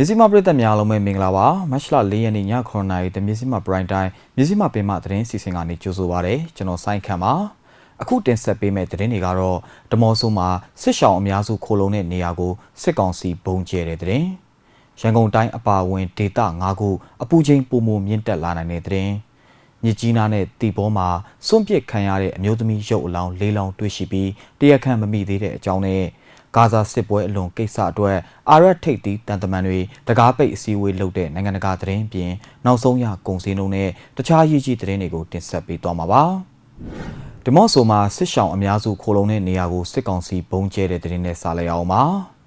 မြစည်းမပရိသတ်များအားလုံးပဲမင်္ဂလာပါမတ်လ၄ရက်နေ့ည9:00နာရီတမြစည်းမပရိုင်တိုင်းမြစည်းမပင်မသတင်းစီစဉ်ကနေကြိုဆိုပါရစေကျွန်တော်စိုင်းခမ်းပါအခုတင်ဆက်ပေးမယ့်သတင်းတွေကတော့ဓမောဆိုမှာစစ်ရှောင်းအများစုခိုလုံတဲ့နေရာကိုစစ်ကောင်စီဘုံကျဲတဲ့သတင်းရန်ကုန်တိုင်းအပါအဝင်ဒေသ၅ခုအပူချိန်ပုံမမြင့်တက်လာနိုင်တဲ့သတင်းမြစ်ကြီးနားနဲ့တီဘောမှာစွန့်ပစ်ခံရတဲ့အမျိုးသမီးရုပ်အလောင်း၄လောင်းတွေ့ရှိပြီးတရားခံမမိသေးတဲ့အကြောင်းနဲ့ ဂါဇာစစ်ပွဲအလွန်ကိစ္စအတွက်အာရတ်ထိပ်သီးတန်တမန်တွေတကားပိတ်အစည်းအဝေးလုပ်တဲ့နိုင်ငံတကာသတင်းပြင်နောက်ဆုံးရကုန်စည်နှုန်းနဲ့တခြားရည်ကြီးသတင်းတွေကိုတင်ဆက်ပေးသွားမှာပါ။ဒီမော့ဆိုမှာစစ်ရှောင်းအများစုခိုလုံတဲ့နေရာကိုစစ်ကောင်စီဘုံကျဲတဲ့သတင်းနဲ့စာလိုက်အောင်ပါ။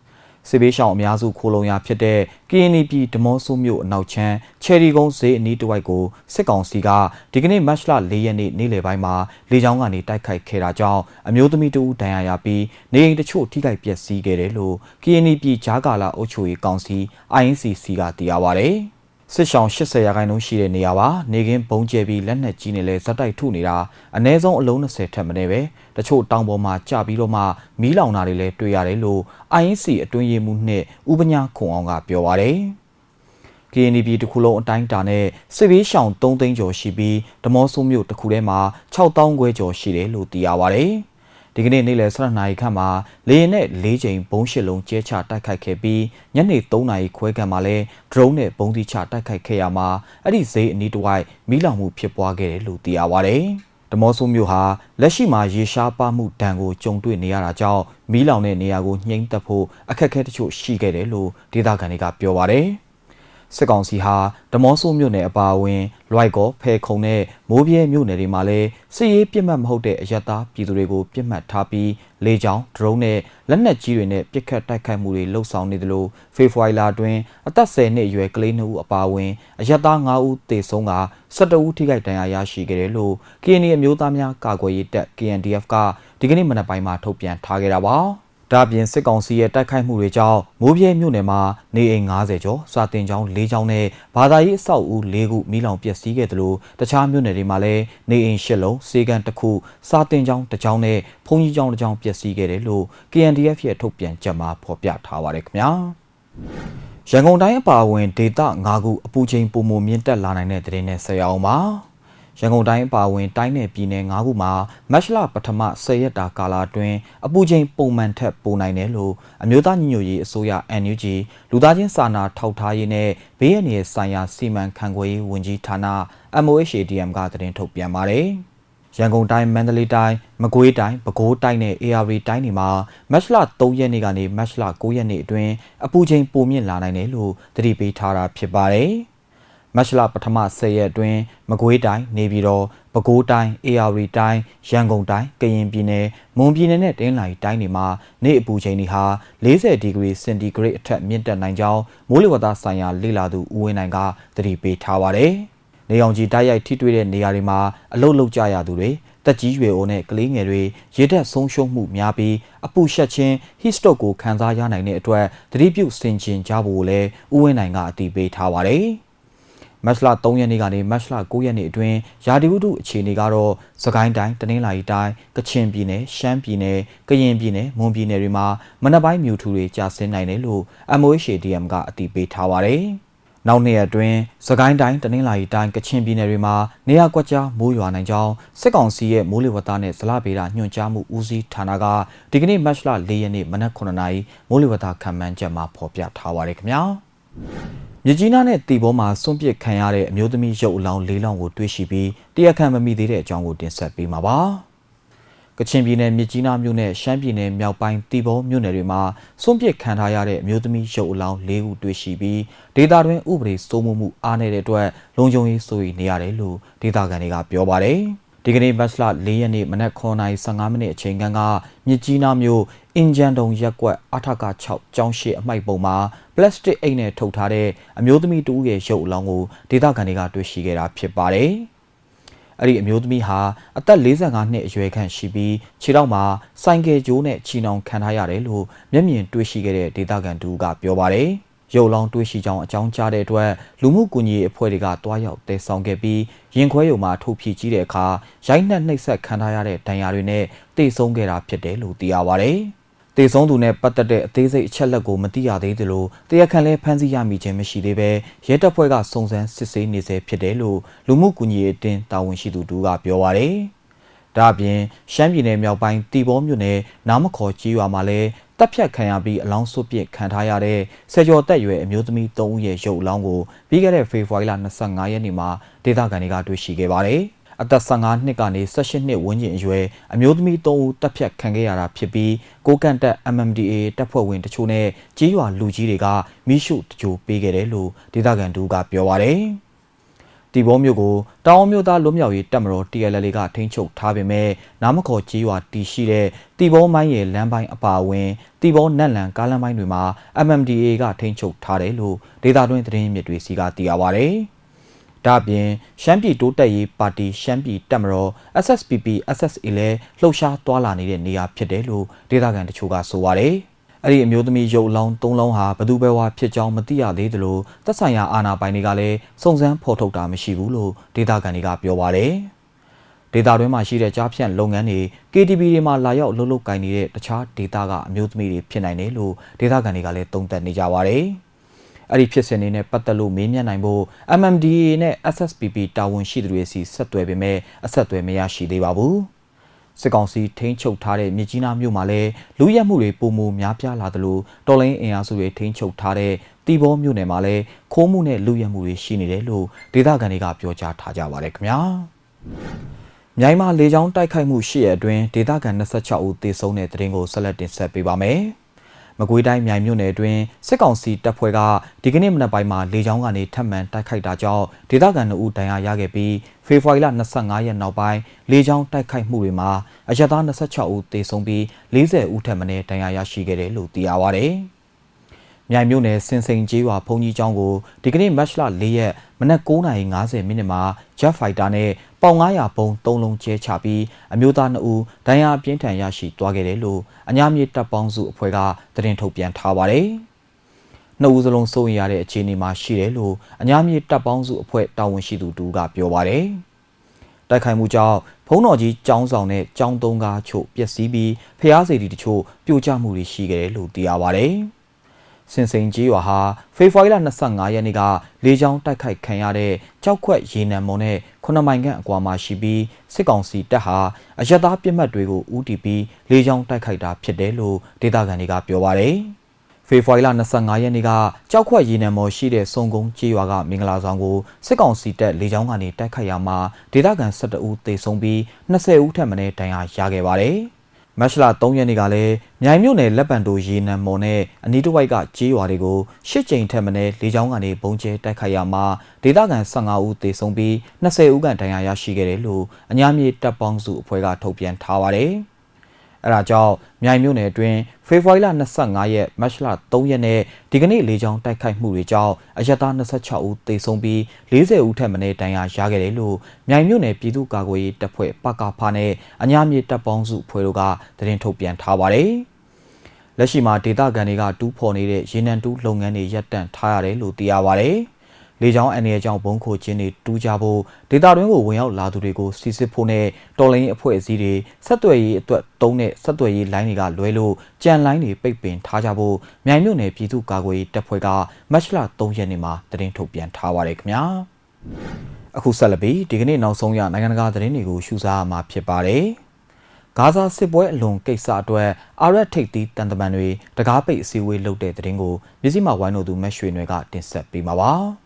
စစ်ဘေးရှောင်အများစုခိုလုံရဖြစ်တဲ့ KNY ပြည်ဓမောဆိုမြို့အနောက်ချမ်းချယ်ရီကုန်းဈေးအနီးတစ်ဝိုက်ကိုစစ်ကောင်စီကဒီကနေ့မတ်လ၄ရက်နေ့နေ့လယ်ပိုင်းမှာလေကြောင်းကနေတိုက်ခိုက်ခဲ့တာကြောင့်အမျိုးသမီးတဦးဒဏ်ရာရပြီးနေအိမ်တချို့ထိခိုက်ပျက်စီးခဲ့တယ်လို့ KNY ပြည်ဂျာကာလာအုပ်ချုပ်ရေးကောင်စီ INCC ကသိရပါဗျ။ စစ်ရှောင်း80ရာခိုင်နှုန်းရှိတဲ့နေရာပါနေကင်းဘုံကျဲပြီးလက်နက်ကြီးနဲ့လဲဇက်တိုက်ထုနေတာအ ਨੇ ဆုံးအလုံး20ထက်မနေပဲတချို့တောင်ပေါ်မှာကြာပြီးတော့မှမီးလောင်တာတွေလည်းတွေ့ရတယ်လို့ INC အတွင်းရေးမှူးနှစ်ဥပညာခွန်အောင်ကပြောပါတယ် KNB တခုလုံးအတိုင်းတာနဲ့စစ်ဘေးရှောင်3သိန်းကျော်ရှိပြီးဓမောဆိုးမြို့တစ်ခုထဲမှာ6000ခွဲကျော်ရှိတယ်လို့သိရပါဗျ။ ဒီကနေ့နေ့လယ်12နာရီခန့်မှာလေယာဉ်နဲ့၄ချိန်ဘုံးရှစ်လုံးကျဲချတိုက်ခိုက်ခဲ့ပြီးညနေ3နာရီခွဲခန့်မှာလည်း drone နဲ့ဘုံးသီးချတိုက်ခိုက်ခဲ့ရမှာအဲ့ဒီဈေးအနီးတစ်ဝိုက်မီးလောင်မှုဖြစ်ပွားခဲ့တယ်လို့သိရပါဗျ။ဓမောဆိုးမျိုးဟာလက်ရှိမှာရေရှားပါမှုဒဏ်ကိုကြုံတွေ့နေရတာကြောင့်မီးလောင်တဲ့နေရာကိုနှိမ့်သက်ဖို့အခက်အခဲတချို့ရှိခဲ့တယ်လို့ဒေသခံတွေကပြောပါတယ်။ စစ်ကောင်စီဟာဓမောဆိုးမြို့နယ်အပါအဝင် လွိုက်ကောဖဲခုံနဲ့မိုးပြဲမြို့နယ်တွေမှာလည်းစစ်ရေးပြစ်မှတ်မဟုတ်တဲ့အယက်သားပြည်သူတွေကိုပြစ်မှတ်ထားပြီးလေကြောင်းဒရုန်းနဲ့လက်နက်ကြီးတွေနဲ့ပစ်ခတ်တိုက်ခိုက်မှုတွေလှုပ်ဆောင်နေသလိုဖေဖော်ဝါရီလအတွင်းအသက်10နှစ်အရွယ်ကလေး2ဦးအပါအဝင်အယက်သား9ဦးသေဆုံးက12ဦးထိခိုက်ဒဏ်ရာရရှိခဲ့တယ်လို့ KNY အမျိုးသားများကာကွယ်ရေးတပ် KNDF ကဒီကနေ့မနက်ပိုင်းမှာထုတ်ပြန်ထားခဲ့တာပါ။ ဒါပြင်စစ်ကောင်စီရဲ့တိုက်ခိုက်မှုတွေကြောင့်မိုးပြဲမြို့နယ်မှာနေအိမ်90ကျော်စာတင်ကျောင်း၄ကျောင်းနဲ့ဘာသာရေးအဆောက်အဦ၄ခုမိလောင်ပျက်စီးခဲ့တယ်လို့တခြားမြို့နယ်တွေမှာလည်းနေအိမ်၈လုံးစေကန်တစ်ခုစာတင်ကျောင်းတစ်ကျောင်းနဲ့ဘုံကြီးကျောင်းတစ်ကျောင်းပျက်စီးခဲ့တယ်လို့ KNDF ရဲ့ထုတ်ပြန်ချက်မှာဖော်ပြထားပါတယ်ခင်ဗျာရန်ကုန်တိုင်းအပါအဝင်ဒေသ၅ခုအပူချိန်ပုံမမြင့်တက်လာနိုင်တဲ့တဲ့နဲ့ဆက်ရအောင်ပါ ရန်ကုန်တိုင်းအပါအဝင်တိုင်းနယ်ပြည်နယ်၅ခုမှာမတ်လပထမ10ရက်တာကာလအတွင်းအပူချိန်ပုံမှန်ထက်ပိုနိုင်တယ်လို့အမျိုးသားညီညွတ်ရေးအစိုးရ NUG လူသားချင်းစာနာထောက်ထားရေးနဲ့ဘေးအန္တရာယ်ဆိုင်ရာစီမံခန့်ခွဲရေးဝန်ကြီးဌာန MOHADM ကသတင်းထုတ်ပြန်ပါတယ်။ရန်ကုန်တိုင်းမန္တလေးတိုင်းမကွေးတိုင်းပဲခူးတိုင်းနဲ့ AR တိုင်းတွေမှာမတ်လ3ရက်နေ့ကနေမတ်လ9ရက်နေ့အတွင်းအပူချိန်ပိုမြင့်လာနိုင်တယ်လို့သတိပေးထားတာဖြစ်ပါတယ်။ မတ်လပထမ10ရက်အတွင်းမကွေးတိုင်းနေပြည်တော်ပဲခူးတိုင်းအေရဝတီတိုင်းရန်ကုန်တိုင်းကရင်ပြည်နယ်မွန်ပြည်နယ်နဲ့တင်းလာရီတိုင်းတွေမှာနေ့အပူချိန်တွေဟာ40ဒီဂရီစင်တီဂရိတ်အထက်မြင့်တက်နိုင်ကြောင်းမိုးလေဝသဆိုင်ရာလေလာသူဦးဝင်းနိုင်ကသတိပေးထားပါတယ်။နေအောင်ကြီးတိုက်ရိုက်ထိတွေ့တဲ့နေရာတွေမှာအလုတ်လုတ်ကြရသူတွေတက်ကြီးရွယ်အိုနဲ့ကလေးငယ်တွေရေတက်ဆုံးရှုံးမှုများပြီးအပူရှက်ခြင်း heat stroke ကိုခံစားရနိုင်တဲ့အတွက်သတိပြုဆင်ခြင်ကြဖို့လည်းဦးဝင်းနိုင်ကအတည်ပြုထားပါတယ်။ မတ်လ3ရက်နေ့ကနေမတ်လ9ရက်နေ့အတွင်းရာသီဥတုအခြေအနေကတော့စကိုင်းတိုင်းတနင်္လာရီတိုင်းကချင်ပြည်နယ်ရှမ်းပြည်နယ်ကရင်ပြည်နယ်မွန်ပြည်နယ်တွေမှာမနက်ပိုင်းမြူထူတွေကြာဆင်းနိုင်တယ်လို့ MOHDM ကအတည်ပြုထားပါတယ်။နောက်နေ့အတွင်းစကိုင်းတိုင်းတနင်္လာရီတိုင်းကချင်ပြည်နယ်တွေမှာနေရာကွက်ကြားမိုးရွာနိုင်ကြောင်းစစ်ကောင်စီရဲ့မိုးလေဝသနဲ့ဇလဗေဒညွှန်ကြားမှုဦးစီးဌာနကဒီကနေ့မတ်လ၄ရက်နေ့မနက်9:00နာရီမိုးလေဝသခန့်မှန်းချက်မှာဖော်ပြထားပါတယ်ခင်ဗျာ။ မြကြီးနားနဲ့တီဘောမှာစွန့်ပစ်ခံရတဲ့အမျိုးသမီးရုပ်အလောင်း၄လောင်းကိုတွေ့ရှိပြီးတရားခံမမိသေးတဲ့အကြောင်းကိုတင်ဆက်ပေးမှာပါ။ကချင်ပြည်နယ်မြကြီးနားမြို့နဲ့ရှမ်းပြည်နယ်မြောက်ပိုင်းတီဘောမြို့နယ်တွေမှာစွန့်ပစ်ခံထားရတဲ့အမျိုးသမီးရုပ်အလောင်း၄ခုတွေ့ရှိပြီးဒေသတွင်းဥပဒေစိုးမိုးမှုအားနည်းတဲ့အတွက်လုံခြုံရေးစိုးရိမ်နေရတယ်လို့ဒေသခံတွေကပြောပါတယ်။ ဒီကနေ့မတ်လ၄ရက်နေ့မနက်9:15မိနစ်အချိန်ကမြစ်ကြီးနားမြို့အင်ဂျန်တုံရက်ကွက်အထက6ကျောင်းရှိအမိုက်ပုံမှာပလတ်စတစ်အိတ်နဲ့ထုတ်ထားတဲ့အမျိုးသမီးတူရဲ့ရုပ်အလောင်းကိုဒေသခံတွေကတွေ့ရှိခဲ့တာဖြစ်ပါတယ်။အဲ့ဒီအမျိုးသမီးဟာအသက်45နှစ်အရွယ်ခန့်ရှိပြီးခြေထောက်မှာဆိုင်ကယ်ကြိုးနဲ့ချီနှောင်ခံထားရတယ်လို့မျက်မြင်တွေ့ရှိခဲ့တဲ့ဒေသခံတူကပြောပါတယ်။ ရုပ်လောင်းတွေ့ရှိကြောင်းအကြောင်းကြားတဲ့အတွက်လူမှုကူညီရေးအဖွဲ့တွေကတွားရောက်တည်ဆောင်ခဲ့ပြီးရင်ခွဲရုံမှာထုတ်ဖြည့်ကြီးတဲ့အခါရိုက်နှက်နှိပ်စက်ခံထားရတဲ့ဒဏ်ရာတွေနဲ့တိတ်ဆုံးခဲ့တာဖြစ်တယ်လို့သိရပါဗျ။တေဆုံးသူနဲ့ပတ်သက်တဲ့အသေးစိတ်အချက်လက်ကိုမသိရသေးသလိုတရားခံလည်းဖမ်းဆီးရမိခြင်းမရှိသေးပဲရဲတပ်ဖွဲ့ကစုံစမ်းစစ်ဆေးနေဆဲဖြစ်တယ်လို့လူမှုကူညီရေးအတင်းတာဝန်ရှိသူတို့ကပြောပါရယ်။ ဒါအပြင်ရှမ်းပြည်နယ်မြောက်ပိုင်းတီဘောမြို့နယ်နားမခေါ်ကြီးရွာမှာလည်းတပ်ဖြတ်ခံရပြီးအလောင်းစွပ်ပစ်ခံထားရတဲ့ဆယ်ကျော်တက်ရွယ်အမျိုးသမီး3ဦးရဲ့ရုပ်အလောင်းကိုပြီးခဲ့တဲ့ဖေဖော်ဝါရီလ25ရက်နေ့မှာဒေသခံတွေကတွေ့ရှိခဲ့ပါတယ်။အသက်15နှစ်ကနေ18နှစ်ဝန်းကျင်အရွယ်အမျိုးသမီး3ဦးတပ်ဖြတ်ခံခဲ့ရတာဖြစ်ပြီးကိုကန့်တက် MMDA တပ်ဖွဲ့ဝင်တချို့နဲ့ကြီးရွာလူကြီးတွေကမိရှုတကြိုပေးခဲ့တယ်လို့ဒေသခံတို့ကပြောပါရယ် တီဘောမြို့ကိုတောင်မြို့သားလွတ်မြောက်ရေးတပ်မတော် TLL ကထိန်းချုပ်ထားပေမဲ့နားမခေါ်ကြီးရွာတည်ရှိတဲ့တီဘောမိုင်းရဲ့လမ်းပိုင်းအပါအဝင်တီဘောနက်လန်ကားလမ်းပိုင်းတွေမှာ MMDA ကထိန်းချုပ်ထားတယ်လို့ဒေသတွင်းသတင်းမြစ်တွေစီကသိရပါရယ်။ဒါ့အပြင်ရှမ်းပြည်တိုးတက်ရေးပါတီရှမ်းပြည်တက်မတော် SSPP SSA လည်းလှုပ်ရှားသွားလာနေတဲ့နေရာဖြစ်တယ်လို့ဒေသခံတချို့ကဆိုပါတယ်။ အဲ့ဒီအမျိုးသမီးရုပ်အလောင်း၃လုံးဟာဘသူပဲဝါဖြစ်ကြောင်းမသိရသေးသလိုသက်ဆိုင်ရာအာဏာပိုင်တွေကလည်းစုံစမ်းဖော်ထုတ်တာမရှိဘူးလို့ဒေသခံတွေကပြောပါတယ်။ဒေသတွင်းမှာရှိတဲ့ကြားဖြန့်လုပ်ငန်းတွေ KTV တွေမှာလာရောက်လှုပ်လှုပ်ကင်နေတဲ့တခြားဒေသကအမျိုးသမီးတွေဖြစ်နိုင်တယ်လို့ဒေသခံတွေကလည်းသုံးသပ်နေကြပါတယ်။အဲ့ဒီဖြစ်စဉ်တွေနဲ့ပတ်သက်လို့မေးမြန်းနိုင်ဖို့ MMDA နဲ့ SSPP တာဝန်ရှိသူတွေစီဆက်သွယ်ပေမဲ့အဆက်အသွယ်မရရှိသေးပါဘူး။ စစ်ကောင်စီထိန်းချုပ်ထားတဲ့မြစ်ကြီးနားမြို့မှာလည်းလူရက်မှုတွေပုံမများပြားလာသလိုတော်လိုင်းအင်အားစုတွေထိန်းချုပ်ထားတဲ့တီဘောမြို့နယ်မှာလည်းခိုးမှုနဲ့လူရက်မှုတွေရှိနေတယ်လို့ဒေသခံတွေကပြောကြားထားကြပါတယ်ခင်ဗျာ။မြိုင်မာလေကြောင်းတိုက်ခိုက်မှုရှိရအတွင်းဒေသခံ26ဦးသေဆုံးတဲ့တဲ့ရင်ကိုဆက်လက်တင်ဆက်ပေးပါမယ်။ မကွေးတိုင်းမြိုင်မြို့နယ်အတွင်းစစ်ကောင်စီတပ်ဖွဲ့ကဒီကနေ့မနက်ပိုင်းမှာလေကြောင်းကနေထပ်မံတိုက်ခိုက်တာကြောင့်ဒေသခံ2ဦးဒဏ်ရာရခဲ့ပြီးဖေဖော်ဝါရီလ25ရက်နောက်ပိုင်းလေကြောင်းတိုက်ခိုက်မှုတွေမှာအရသား26ဦးသေဆုံးပြီး40ဦးထပ်မံဒဏ်ရာရရှိခဲ့တယ်လို့သိရပါဗျ။ မြိုင်မြို့နယ်စင်စိန်ကျေးရွာဘုံကြီးကျောင်းကိုဒီကနေ့မတ်လ၄ရက်မနက်9:50မိနစ်မှာ Jet Fighter နဲ့ပေါင်900ပုံ3လုံးကျဲချပြီးအမျိုးသား2ဦးဒဏ်ရာပြင်းထန်ရရှိသွားခဲ့တယ်လို့အညာမြေတပ်ပေါင်းစုအဖွဲ့ကသတင်းထုတ်ပြန်ထားပါတယ်။နှစ်ဦးစလုံးစိုးရိမ်ရတဲ့အခြေအနေမှာရှိတယ်လို့အညာမြေတပ်ပေါင်းစုအဖွဲ့တာဝန်ရှိသူတူကပြောပါတယ်။တိုက်ခိုက်မှုကြောင့်ဖုံးတော်ကြီးကျောင်းဆောင်နဲ့ကျောင်းသုံးကားချို့ပျက်စီးပြီးဖျားစီတီတချို့ပြိုကျမှုတွေရှိခဲ့တယ်လို့သိရပါတယ်။ စင်စိန်ကြီးရွာဟာဖေဖော်ဝါရီလ25ရက်နေ့ကလေကြောင်းတိုက်ခိုက်ခံရတဲ့ကြောက်ခွက်ရေနံမုံနဲ့9မိုင်ခန့်အကွာမှာရှိပြီးစစ်ကောင်စီတပ်ဟာအရသားပြစ်မှတ်တွေကိုဦးတည်ပြီးလေကြောင်းတိုက်ခိုက်တာဖြစ်တယ်လို့ဒေသခံတွေကပြောပါတယ်။ဖေဖော်ဝါရီလ25ရက်နေ့ကကြောက်ခွက်ရေနံမော်ရှိတဲ့စုံကုန်းကျေးရွာကမင်္ဂလာဆောင်ကိုစစ်ကောင်စီတပ်လေကြောင်းကနေတိုက်ခိုက်ရမှာဒေသခံ12ဦးသေဆုံးပြီး20ဦးထပ်မံဒဏ်ရာရခဲ့ပါတယ်။ မတ်လ3ရက်နေ့ကလည်းမြိုင်မြို့နယ်လက်ပံတိုရေနံမော်နဲ့အနီးတစ်ဝိုက်ကကြေးရွာတွေကိုရှစ်ကြိမ်ထက်မနည်းလေကြောင်းကနေပုံကျဲတိုက်ခိုက်ရမှာဒေသခံ15ဦးသေဆုံးပြီး20ဦးခန့်ဒဏ်ရာရရှိခဲ့တယ်လို့အညာမြေတပ်ပေါင်းစုအဖွဲ့ကထုတ်ပြန်ထားပါတယ်။ အဲဒါကြောင့်မြိုင်မြို့နယ်အတွင်းဖေဖော်ဝါရီလ25ရက်မတ်လ3ရက်နဲ့ဒီကနေ့လေကြောင်းတိုက်ခိုက်မှုတွေကြောင့်အရသား26ဦးသေဆုံးပြီး40ဦးထက်မနည်းဒဏ်ရာရခဲ့တယ်လို့မြိုင်မြို့နယ်ပြည်သူ့ကာကွယ်ရေးတပ်ဖွဲ့ပကဖာနဲ့အညာမြေတပ်ပေါင်းစုဖွဲ့တို့ကသတင်းထုတ်ပြန်ထားပါတယ်။လက်ရှိမှာဒေသခံတွေကတူးဖော်နေတဲ့ရေနံတူးလုပ်ငန်းတွေရပ်တန့်ထားရတယ်လို့သိရပါတယ်။ လေကြောင်းအန်ရကြောင့်ဘုံခိုခြင်းတွေတူးကြဖို့ဒေတာတွင်းကိုဝင်ရောက်လာသူတွေကိုစီစစ်ဖို့နဲ့တော်လိုင်းအဖွဲ့အစည်းတွေဆက်သွယ်ရေးအတွက်တုံးတဲ့ဆက်သွယ်ရေးလိုင်းတွေကလွဲလို့ကြံလိုင်းတွေပိတ်ပင်ထားကြဖို့မြိုင်မြို့နယ်ပြည်သူ့ကာကွယ်ရေးတပ်ဖွဲ့ကမတ်လ3ရက်နေ့မှာသတင်းထုတ်ပြန်ထားပါတယ်ခင်ဗျာအခုဆက်လက်ပြီးဒီကနေ့နောက်ဆုံးရနိုင်ငံတကာသတင်းတွေကိုရှုစားမှာဖြစ်ပါတယ်ဂါဇာစစ်ပွဲအလွန်ကိစ္စအတွက်အာရက်ထိပ်သီးတန်တမန်တွေတကားပိတ်အစည်းအဝေးလုပ်တဲ့တဲ့တင်ကိုမြစည်းမဝိုင်းတို့သူမက်ရွှေနွယ်ကတင်ဆက်ပေးမှာပါ။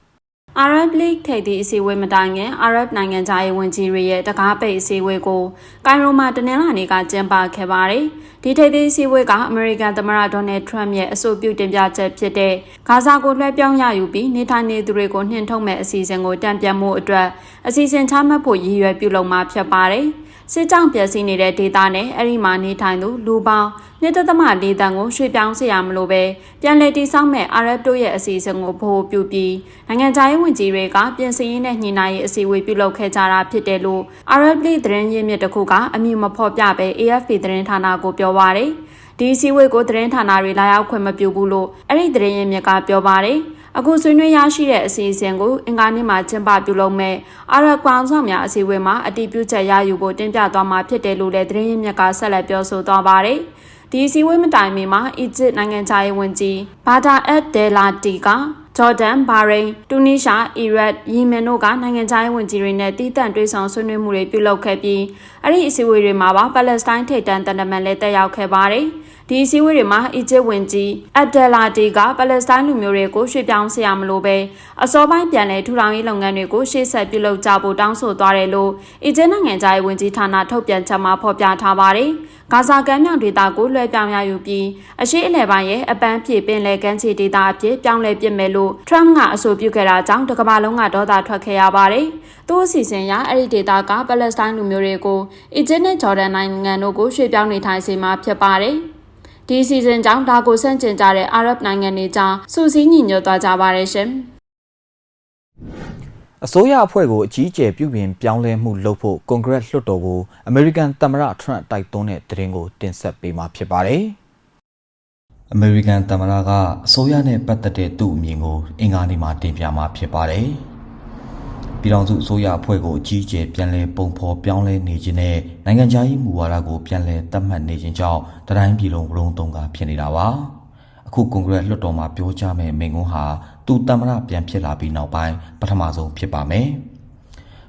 Arab League ထိပ်သီးအစည်းအဝေးမတိုင်ခင် Arab နိုင်ငံသားရေးဝန်ကြီးတွေရဲ့တကားပိတ်အစည်းအဝေးကိုကိုင်ရိုမှာတနင်္လာနေ့ကကျင်းပခဲ့ပါတယ်။ဒီထိပ်သီးအစည်းအဝေးကအမေရိကန်သမ္မတဒေါ်နယ်ထရမ့်ရဲ့အဆိုပြုတင်ပြချက်ဖြစ်တဲ့ဂါဇာကိုလွှဲပြောင်းရယူပြီးနေထိုင်နေသူတွေကိုနှင်ထုတ်မဲ့အစီအစဉ်ကိုတံပြန်မှုအတွက်အစီအစဉ်ချမှတ်ဖို့ရည်ရွယ်ပြုလုပ်မှာဖြစ်ပါတယ်။စစ်ကြောင့်ပျက်စီးနေတဲ့ဒေသနဲ့အဲ့ဒီမှာနေထိုင်သူလူပေါင်းနှစ်သက်သမလေးတန်ကိုရွှေ့ပြောင်းစေရမလို့ပဲပြန်လည်တည်ဆောက်မဲ့အာရပ်တို့ရဲ့အစီအစဉ်ကိုပို့ပြုပြီးနိုင်ငံခြားရေးဝန်ကြီးတွေကပြင်ဆင်ရေးနဲ့ညှိနှိုင်းရေးအစည်းအဝေးပြုလုပ်ခဲ့ကြတာဖြစ်တယ်လို့အာရပ်ပြည်သတင်းရင်းမြစ်တစ်ခုကအမည်မဖော်ပြပဲ AFP သတင်းဌာနကိုပြောပါရယ်ဒီစီဝေးကိုသတင်းဌာနတွေလာရောက်ခွင့်မပြုဘူးလို့အဲ့ဒီသတင်းရင်းမြစ်ကပြောပါတယ်အခုဆွေးနွေးရရှိတဲ့အစီအစဉ်ကိုအင်္ဂါနေ့မှာကျင်းပပြုလုပ်မဲ့အာရကွန်ဆောင်များအစည်းအဝေးမှာအတည်ပြုချက်ရယူဖို့တင်ပြသွားမှာဖြစ်တယ်လို့လည်းသတင်းရင်းမြစ်ကဆက်လက်ပြောဆိုသွားပါတယ်။ဒီအစည်းအဝေးမတိုင်မီမှာအီဂျစ်နိုင်ငံသားရေးဝန်ကြီးဘာဒါအက်ဒဲလာတီက ဂျော်ဒန်၊ဘာရိန်၊တူနီးရှား၊အီရတ်၊ယီမင်တို့ကနိုင်ငံခြားရေးဝန်ကြီးတွေနဲ့တည်တံ့တွေ့ဆုံဆွေးနွေးမှုတွေပြုလုပ်ခဲ့ပြီးအဲ့ဒီအစည်းအဝေးတွေမှာပါပါလက်စတိုင်းထိပ်တန်းတန်တမန်လည်းတက်ရောက်ခဲ့ပါတယ်။ ဒီအစည်းအဝေးတွေမှာအီဂျစ်ဝန်ကြီးအက်ဒလာတီကပါလက်စတိုင်းလူမျိုးတွေကိုရွှေ့ပြောင်းဆရာမလို့ပဲအစောပိုင်းပြန်လည်ထူထောင်ရေးလုပ်ငန်းတွေကိုရှေ့ဆက်ပြုလုပ်ကြဖို့တောင်းဆိုသွားတယ်လို့အီဂျစ်နိုင်ငံခြားရေးဝန်ကြီးဌာနထုတ်ပြန်ချက်မှာဖော်ပြထားပါတယ်။ဂါဇာကမ်းမြောင်ဒေသကိုလွှဲပြောင်းရယူပြီးအရှိအလဲပိုင်းရဲ့အပန်းဖြေပင်လယ်ကမ်းခြေဒေသအဖြစ်ပြောင်းလဲပစ်မယ်လို့ Trump ကအဆိုပြုခဲ့တာကြောင့်တကမ္ဘာလုံးကဒေါသထွက်ခဲ့ရပါတယ်။သူ့အစီအစဉ်အရအဲ့ဒီဒေသကပါလက်စတိုင်းလူမျိုးတွေကိုအီဂျစ်နဲ့ဂျော်ဒန်နိုင်ငံတို့ကိုရွှေ့ပြောင်းနေထိုင်စေမှာဖြစ်ပါတယ်။ ဒီအစီအစဉ်ကြောင့်ဒါကိုဆန့်ကျင်ကြတဲ့အာရပ်နိုင်ငံတွေကြားစူးစီးညီညွတ်သွားကြပါတယ်ရှင်။အစိုးရအဖွဲ့ကိုအကြီးအကျယ်ပြုပြင်ပြောင်းလဲမှုလုပ်ဖို့ကွန်ဂရက်လွှတ်တော်ကိုအမေရိကန်သမ္မတထရန့်တိုက်တွန်းတဲ့သတင်းကိုတင်ဆက်ပေးမှာဖြစ်ပါတယ်။အမေရိကန်သမ္မတကအစိုးရနဲ့ပတ်သက်တဲ့သူ့အမြင်ကိုအင်္ဂါနေ့မှာတင်ပြမှာဖြစ်ပါတယ်။ ပြည်ထောင်စုအစိုးရအဖွဲ့ကိုအကြီးအကျယ်ပြန်လည်ပုံဖော်ပြောင်းလဲနေခြင်းနဲ့နိုင်ငံခြားရေးမူဝါဒကိုပြန်လည်သတ်မှတ်နေခြင်းကြောင့်တတိုင်းပြည်လုံးဝလုံးသုံးကဖြစ်နေတာပါ။အခုကွန်ဂရက်လွှတ်တော်မှာပြောကြားမယ့်မိန့်ခွန်းဟာသူသမ္မတပြန်ဖြစ်လာပြီးနောက်ပိုင်းပထမဆုံးဖြစ်ပါမယ်။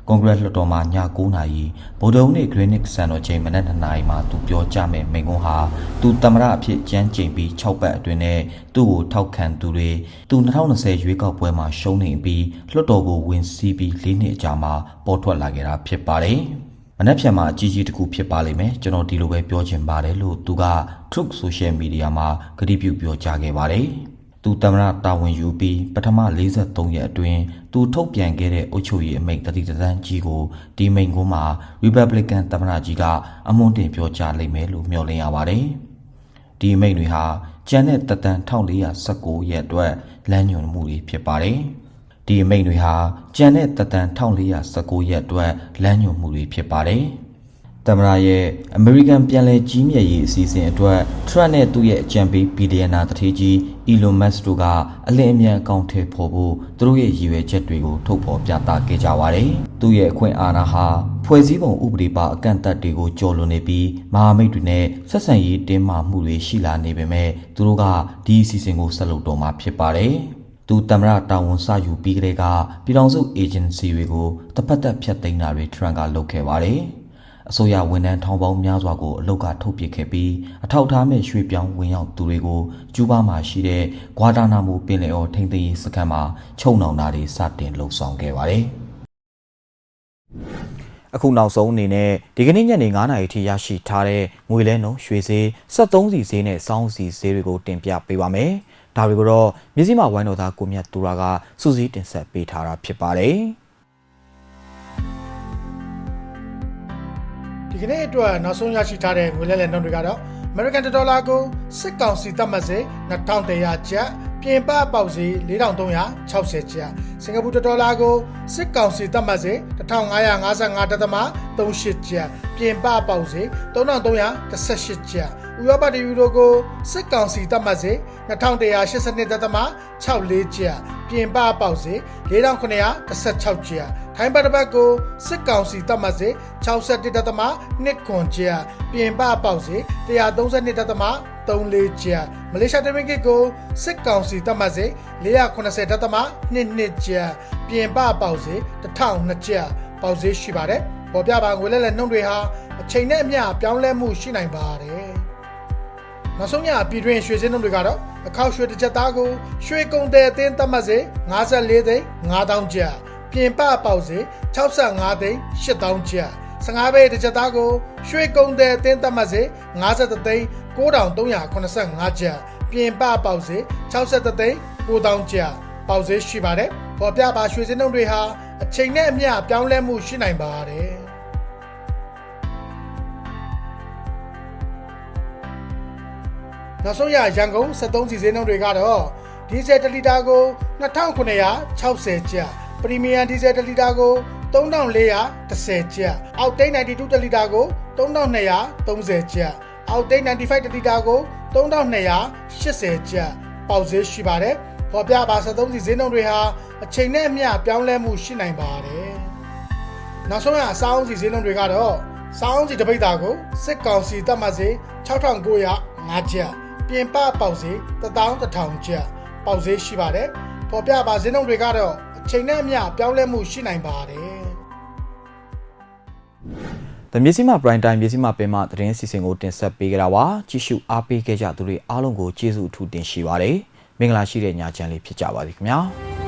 ကွန်ဂရက်လွှတ်တော်မှာည9:00နာရီဗိုလ်တုံးနေ့ဂရင်းနစ်စံတော်ချိန်မနက်2:00နာရီမှာသူပြောကြားမယ့်မိန့်ခွန်းဟာသူသမ္မတအဖြစ်ကြမ်းကြိမ်ပြီး6ပတ်အတွင်းနဲ့သူ့ကိုထောက်ခံသူတွေသူ2020ရွေးကောက်ပွဲမှာရှုံးနေပြီးလွှတ်တော်ကိုဝင်စီးပြီး၄နှစ်အကြာမှာပေါ်ထွက်လာခဲ့တာဖြစ်ပါတယ်။မနက်ဖြန်မှာအကြီးကြီးတစ်ခုဖြစ်ပါလိမ့်မယ်ကျွန်တော်ဒီလိုပဲပြောချင်ပါတယ်လို့သူက Truth Social Media မှာကတိပြုပြောကြားခဲ့ပါတယ်။ သူသမ္မတတာဝန်ယူပြီးပထမ43ရက်အတွင်းသူထုတ်ပြန်ခဲ့တဲ့အုပ်ချုပ်ရေးအမိန့်တတိတသန်းကြီးကိုဒီမိန့်ခွန်းမှာ Republican သမ္မတကြီးကအမွှန်းတင်ပြောကြားလိမ့်မယ်လို့မျှော်လင့်ရပါတယ်။ဒီအမိန့်တွေဟာကျန်တဲ့တက်တန်း1419ရက်အတွက်လမ်းညွှန်မှုတွေဖြစ်ပါတယ်။ဒီအမိန့်တွေဟာကျန်တဲ့တက်တန်း1419ရက်အတွက်လမ်းညွှန်မှုတွေဖြစ်ပါတယ်။ သမ္မတရဲ့အမေရိကန်ပြည်လဲကြီးမြတ်ရေးအစီအစဉ်အတွက်ထရန့်နဲ့သူ့ရဲ့အကြံပေးဘီလီယံနာတထေးကြီး Elon Musk တို့ကအလင်းအမြန်အကောင့်ထဲပေါ်ဖို့သူတို့ရဲ့ရည်ရွယ်ချက်တွေကိုထုတ်ဖော်ပြသခဲ့ကြပါတယ်။သူ့ရဲ့အခွင့်အာဏာဟာဖွဲ့စည်းပုံဥပဒေပါအကန့်အသတ်တွေကိုကျော်လွန်နေပြီးမဟာမိတ်တွေနဲ့ဆက်ဆံရေးတင်းမာမှုတွေရှိလာနေပေမဲ့သူတို့ကဒီအစီအစဉ်ကိုဆက်လုပ်တော့မှာဖြစ်ပါတယ်။သူသမ္မတတာဝန်စယူပြီးကလေးကပြည်ထောင်စုအေဂျင်စီတွေကိုတစ်ဖက်သက်ဖျက်သိမ်းတာတွေထရန်ကလုပ်ခဲ့ပါတယ်။ အစိုးရဝန်ထမ်းထောင်ပေါင်းများစွာကိုအလုတ်ကထုတ်ပစ်ခဲ့ပြီးအထောက်အထားမဲ့ရွှေ့ပြောင်းဝင်ရောက်သူတွေကိုကျူးဘားမှာရှိတဲ့ဂွာတာနာမိုပင်လယ်အော်ထိန်းသိမ်းရေးစခန်းမှာချုံနှောင်တာတွေစတင်လှုပ်ဆောင်ခဲ့ပါတယ်။အခုနောက်ဆုံးအနေနဲ့ဒီကနေ့ညနေ9:00နာရီထိရရှိထားတဲ့ငွေလဲနှုန်းရွှေဈေး73စီဈေးနဲ့စောင်းစီဈေးတွေကိုတင်ပြပေးပါမယ်။ဒါတွေကိုတော့မြစည်းမဝိုင်းတော်သားကိုမြတ်သူရာကစူးစီးတင်ဆက်ပေးထားတာဖြစ်ပါတယ်။ ဒီကနေ့အတွက်နောက်ဆုံးရရှိထားတဲ့ငွေလဲလှယ်နှုန်းတွေကတော့ American ဒေါ်လာကိုစစ်ကောင်စီသတ်မှတ်စေ2100ကျပ် ပြင်ပပေါက်စီ4360ကျပ်စင်ကာပူဒေါ်လာကိုစစ်ကောင်စီသတ်မှတ်စေ1555.38ကျပ်ပြင်ပပေါက်စီ3318ကျပ်ဥရောပတယူရိုကိုစစ်ကောင်စီသတ်မှတ်စေ2182.64ကျပ်ပြင်ပပေါက်စီ4916ကျပ်ထိုင်းဘတ်တစ်ပတ်ကိုစစ်ကောင်စီသတ်မှတ်စေ61.2ခွန်ကျပ်ပြင်ပပေါက်စေ 132.34ကျပ်မလေးရှားတမင်ကစ်ကိုစစ်ကောင်စီသတ်မှတ်စေ490.22ကျပ်ပြင်ပပေါက်စေ1002ကျပ်ပေါက်စေရှိပါတယ်ပေါ်ပြပါငွေလဲလဲနှုန်းတွေဟာအချိန်နဲ့အမျှပြောင်းလဲမှုရှိနိုင်ပါတယ်နောက်ဆုံးညပြည်တွင်းရွှေစင်းနှုန်းတွေကတော့အခောက်ရွှေတစ်ချက်သားကိုရွှေကုံတဲ့အသင်းသတ်မှတ်စေ54သိန်း5000ကျပ်ပြင်ပပေါက်စေ65သိန်း8000ကျပ်15ဘဲတစ်ချက်သားကိုရွှေကုံတဲ့အသင်းသတ်မှတ်စေ53သိန်း 9385ကျပ်ပြင်ပပေါက်စေ63သိန်း9000ကျပ်ပေါက်စေရှိပါတယ်ပေါ်ပြပါရွှေစင်းနှုန်းတွေဟာအချိန်နဲ့အမျှပြောင်းလဲမှုရှိနိုင်ပါတယ်နောက်ဆုံးရရန်ကုန်73စီစင်းနှုန်းတွေကတော့ဒီဇယ်1လီတာကို2960ကျပ်ပရီမီယံဒီဇယ်1လီတာကို3410ကျပ်အောက်တိတ်92တလီတာကို3230ကျပ် အောက်တိတ်95တလီတာကို3280ကျပ်ပေါက်ဈေးရှိပါတယ်ပေါ်ပြပါ73စီဈေးနှုန်းတွေဟာအချိန်နဲ့အမျှပြောင်းလဲမှုရှိနိုင်ပါတယ်နောက်ဆုံးရအစားအုံးစီဈေးနှုန်းတွေကတော့စားအုံးစီတပိတ်တာကိုစစ်ကောင်စီတတ်မှတ်စေ6900 5ကျပ်ပြင်ပပေါက်ဈေး11000ကျပ်ပေါက်ဈေးရှိပါတယ်ပေါ်ပြပါဈေးနှုန်းတွေကတော့အချိန်နဲ့အမျှပြောင်းလဲမှုရှိနိုင်ပါတယ်။ The မြစီမ Prime Time မြစီမပင်မသတင်းစီစဉ်ကိုတင်ဆက်ပေးကြတာပါ။ကြည့်ရှုအားပေးခဲ့ကြသူတွေအားလုံးကိုကျေးဇူးအထူးတင်ရှိပါတယ်။မင်္ဂလာရှိတဲ့ညချမ်းလေးဖြစ်ကြပါစေခင်ဗျာ။